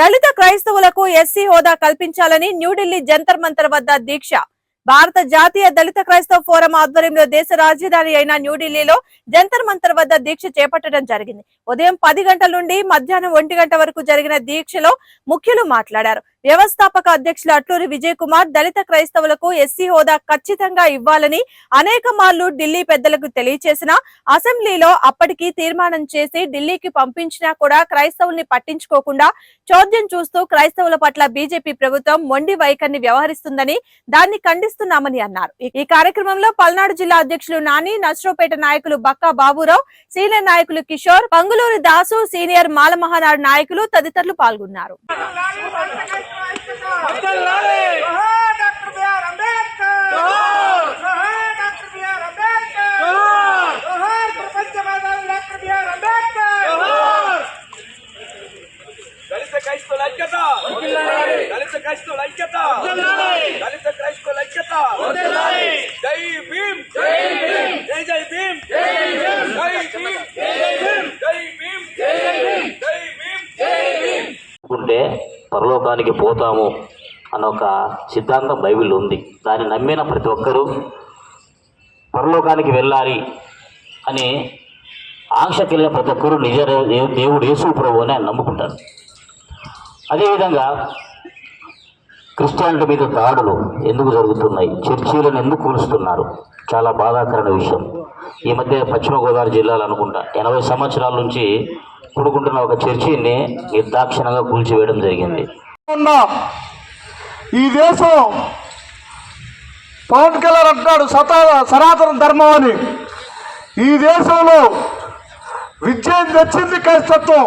దళిత క్రైస్తవులకు ఎస్సీ హోదా కల్పించాలని న్యూఢిల్లీ జంతర్ మంతర్ వద్ద దీక్ష. భారత జాతీయ దళిత క్రైస్తవ ఫోరం ఆధ్వర్యంలో దేశ రాజధాని అయిన న్యూఢిల్లీలో జంతర్ మంతర్ వద్ద దీక్ష చేపట్టడం జరిగింది. ఉదయం పది గంటల నుండి మధ్యాహ్నం ఒంటి గంట వరకు జరిగిన దీక్షలో ముఖ్యులు మాట్లాడారు. వ్యవస్థాపక అధ్యక్షులు అట్లూరి విజయ్ కుమార్ దళిత క్రైస్తవులకు ఎస్సీ హోదా ఖచ్చితంగా ఇవ్వాలని అనేక మార్లు ఢిల్లీ పెద్దలకు తెలియచేసిన అసెంబ్లీలో అప్పటికి తీర్మానం చేసి ఢిల్లీకి పంపించినా కూడా క్రైస్తవుల్ని పట్టించుకోకుండా చోద్యం చూస్తూ క్రైస్తవుల పట్ల బీజేపీ ప్రభుత్వం మొండి వైఖరిని వ్యవహరిస్తుందని దాన్ని ఖండిస్తున్నామని అన్నారు. ఈ- కార్యక్రమంలో పల్నాడు జిల్లా అధ్యక్షులు నాని నర్సరావుపేట నాయకులు బక్కా బాబురావు సీనియర్ నాయకులు కిషోర్ పంగులూరి దాసు సీనియర్ మాలమహానాడు నాయకులు తదితరులు పాల్గొన్నారు. Abdul Lale doctor B R Ambedkar doctor B R Ambedkar प्रपंचवादारी doctor B R Ambedkar दलित ಕ್ರೈಸ್ತರು ಐಕ್ಯತ ದಲಿತ ಕ್ರೈಸ್ತರು ಐಕ್ಯತ ದಲಿತ ಕ್ರೈಸ್ತರು ಐಕ್ಯತ ಜೈ ಭೀಮ್ ಜೈ ಭೀಮ್ ಜೈ ಜೈ ಭೀಮ್ ಜೈ ಭೀಮ್ ಜೈ ಭೀಮ್ ಜೈ ಭೀಮ್ ಜೈ ಭೀಮ್ ಜೈ ಭೀಮ್ ಜೈ ಭೀಮ್ పరలోకానికి పోతాము అన్న ఒక సిద్ధాంతం బైబిల్ ఉంది. దాన్ని నమ్మిన ప్రతి ఒక్కరూ పరలోకానికి వెళ్ళాలి అని ఆంక్ష కలిగిన ప్రతి ఒక్కరూ నిజ దేవుడు యేసు ప్రభు అని ఆయన నమ్ముకుంటారు. అదేవిధంగా క్రిస్టియానిటీ మీద దాడులు ఎందుకు జరుగుతున్నాయి? చర్చీలను ఎందుకు కూలుస్తున్నారు? చాలా బాధాకరమైన విషయం. ఈ మధ్య పశ్చిమ గోదావరి జిల్లాలో అనుకుంటా ఎనభై సంవత్సరాల నుంచి కూడుకుంటున్న ఒక చర్చిని నిర్దాక్షిణంగా కూల్చివేయడం జరిగింది. ఈ దేశం పవన్ కళ్యాణ్ అంటున్నాడు సతా సనాతన ధర్మం అని. ఈ దేశంలో విద్యను తెచ్చింది క్రైస్తత్వం.